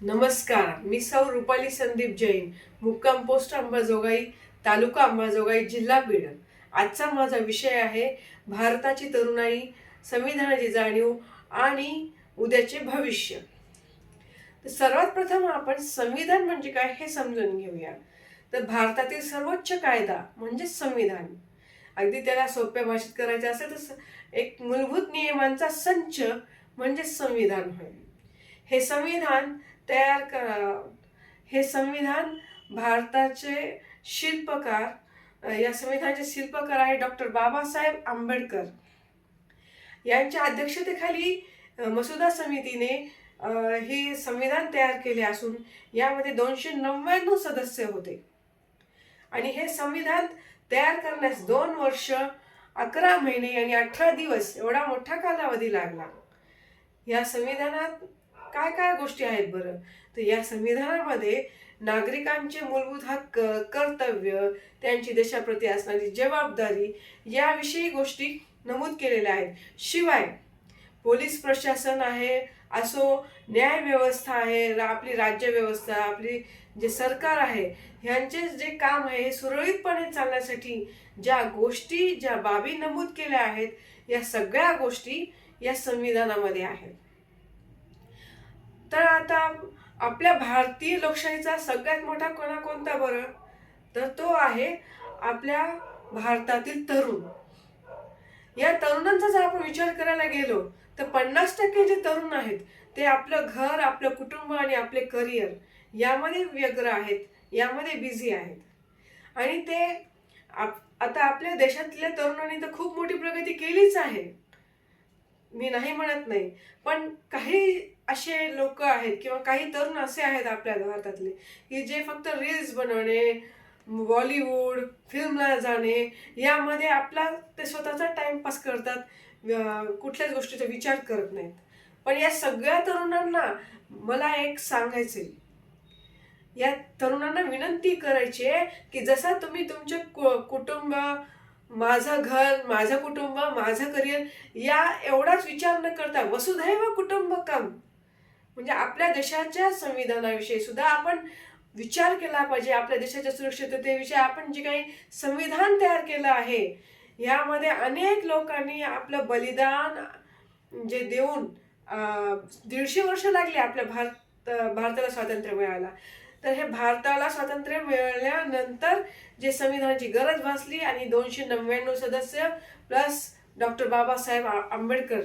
नमस्कार मी सौ रुपाली संदीप जैन मुक्काम पोस्ट अंबाजोगाई तालुका अंबाजोगाई जिल्हा बीड. आजचा माझा विषय आहे भारताची तरुणाई संविधानाची जाणीव आणि उद्याचे भविष्य. तर सर्वात प्रथम आपण संविधान म्हणजे काय हे समजून घेऊया. तर भारतातील सर्वोच्च कायदा म्हणजे संविधान. अगदी त्याला सोप्या भाषेत करायचं असेल तर एक मूलभूत नियमांचा संच म्हणजे संविधान होय. हे संविधान तयार करा हे संविधान भारताचे शिल्पकार या संविधानाचे शिल्पकार आहे डॉक्टर बाबासाहेब आंबेडकर. यांच्या अध्यक्षतेखाली मसुदा समितीने हे संविधान तयार केले असून यामध्ये दोनशे नव्याण्णव सदस्य होते. आणि हे संविधान तयार करण्यास दोन वर्ष अकरा महिने आणि अठरा दिवस एवढा मोठा कालावधी लागला. या संविधानात काय काय गोष्टी आहेत बरं? तर या संविधानामध्ये नागरिकांचे मूलभूत हक्क कर्तव्य त्यांची देशाप्रती असणारी जबाबदारी याविषयी गोष्टी नमूद केलेल्या आहेत. शिवाय पोलीस प्रशासन आहे असो न्याय व्यवस्था आहे आपली राज्य व्यवस्था आपली जे सरकार आहे ह्यांचे जे काम आहे हे सुरळीतपणे चालण्यासाठी ज्या गोष्टी ज्या बाबी नमूद केल्या आहेत या सगळ्या गोष्टी या संविधानामध्ये आहेत. तर आता आपल्या भारतीय लोकशाहीचा सगळ्यात मोठा कोणा कोणता बरं? तर तो आहे आपल्या भारतातील तरुण. या तरुणांचा जर आपण विचार करायला गेलो तर पन्नास टक्के जे तरुण आहेत ते आपलं घर आपलं कुटुंब आणि आपले करिअर यामध्ये व्यग्र आहेत यामध्ये बिझी आहेत. आणि ते आप आता आपल्या देशातल्या तरुणांनी तर खूप मोठी प्रगती केलीच आहे. मी नाही म्हणत नाही. पण काही असे लोक आहेत किंवा काही तरुण असे आहेत आपल्या भारतातले की जे फक्त रील्स बनवणे बॉलिवूड फिल्मला जाणे यामध्ये आपला ते स्वतःचा टाइमपास करतात कुठल्याच गोष्टीचा विचार करत नाहीत. पण या सगळ्या तरुणांना मला एक सांगायचे या तरुणांना विनंती करायची आहे की जसा तुम्ही तुमचे कु- कुटुंब माझं घर माझं कुटुंब माझं करिअर या एवढाच विचार न करता वसुधैव कुटुंबकम म्हणजे आपल्या देशाच्या संविधानाविषयी सुद्धा आपण विचार केला पाहिजे. आपल्या देशाच्या सुरक्षिततेविषयी आपण जे काही संविधान तयार केलं आहे यामध्ये अनेक लोकांनी आपलं बलिदान जे देऊन दीडशे वर्ष लागले आपल्या भारत भारताला स्वातंत्र्य मिळायला. तर हे भारताला स्वातंत्र्य मिळाल्यानंतर जे संविधानाची गरज भासली आणि दोनशे नव्याण्णव सदस्य प्लस डॉक्टर बाबासाहेब आंबेडकर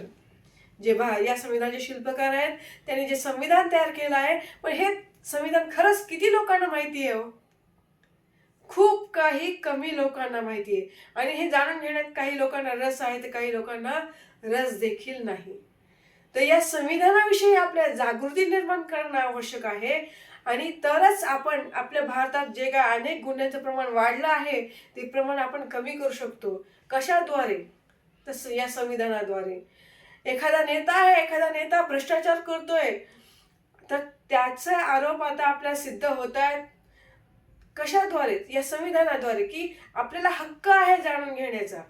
जे भा या संविधानाचे शिल्पकार आहेत त्यांनी जे संविधान तयार केलं आहे पण हे संविधान खरंच किती लोकांना माहिती आहे हो? खूप काही कमी लोकांना माहिती आहे. आणि हे जाणून घेण्यात काही लोकांना रस आहे तर काही लोकांना रस देखील नाही. तर या संविधानाविषयी आपल्या जागृती निर्माण करणं आवश्यक आहे. आणि तरच आपण आपल्या भारतात जे काय अनेक गुन्ह्यांचं प्रमाण वाढलं आहे ते प्रमाण आपण कमी करू शकतो. कशाद्वारे? तस या संविधानाद्वारे. एखादा नेता आहे एखादा नेता भ्रष्टाचार करतोय तर त्याचा आरोप आता आपल्याला सिद्ध होत आहेत कशाद्वारे? या संविधानाद्वारे की आपल्याला हक्क आहे जाणून घेण्याचा.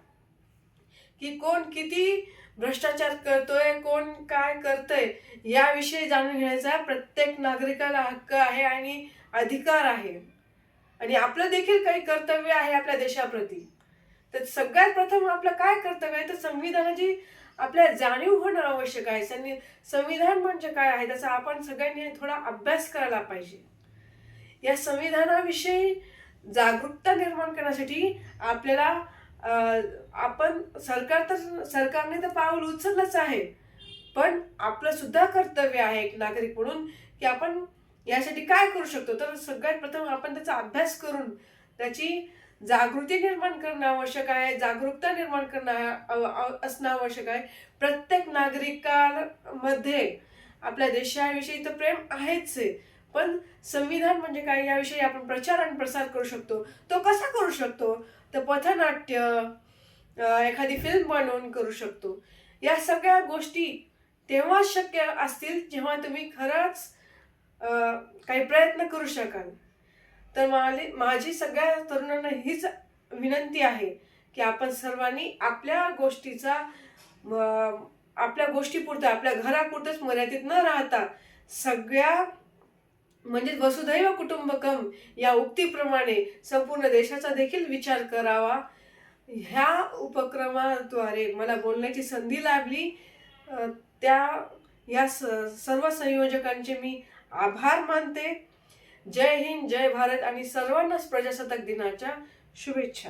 की कोण किती भ्रष्टाचार करतोय कोण काय करतोय याविषयी जाणून घेण्याचा प्रत्येक नागरिकाला हक्क आहे आणि अधिकार आहे. आणि आपलं देखील काही कर्तव्य आहे आपल्या देशाप्रती. तर सगळ्यात प्रथम आपलं काय कर्तव्य आहे? तर संविधानाची आपल्या जाणीव होणं आवश्यक आहे. संवि- संविधान म्हणजे काय आहे? त्याचा आपण सगळ्यांनी थोडा अभ्यास करायला पाहिजे. या संविधानाविषयी जागरूकता निर्माण करण्यासाठी आपल्याला आपण सरकार तर सरकारने तर पाऊल उचललंच आहे. पण आपलं सुद्धा कर्तव्य आहे एक नागरिक म्हणून की आपण यासाठी काय करू शकतो? तर सगळ्यात प्रथम आपण त्याचा अभ्यास करून त्याची जागृती निर्माण करणं आवश्यक आहे जागरूकता निर्माण करणं असणं आवश्यक आहे. प्रत्येक नागरिकांमध्ये आपल्या देशाविषयी तर प्रेम आहेच आहे. पण संविधान म्हणजे काय? याविषयी आपण प्रचार आणि प्रसार करू शकतो. तो कसा करू शकतो? तर पथनाट्य एखादी फिल्म बनवून करू शकतो. या सगळ्या गोष्टी तेव्हा शक्य असतील जेव्हा तुम्ही खरंच काही प्रयत्न करू शकाल. तर माले माझी सगळ्या तरुणांना हीच विनंती आहे की आपण सर्वांनी आपल्या गोष्टीचा आपल्या गोष्टीपुरतं आपल्या घरापुरतंच मर्यादित न राहता सगळ्या म्हणजे वसुधैव कुटुंबकम या उक्तीप्रमाणे संपूर्ण देशाचा देखील विचार करावा. ह्या उपक्रमाद्वारे मला बोलण्याची संधी लाभली. त्या या स सर्व संयोजकांचे मी आभार मानते. जय हिंद जय भारत आणि सर्वांनाच प्रजासत्ताक दिनाच्या शुभेच्छा.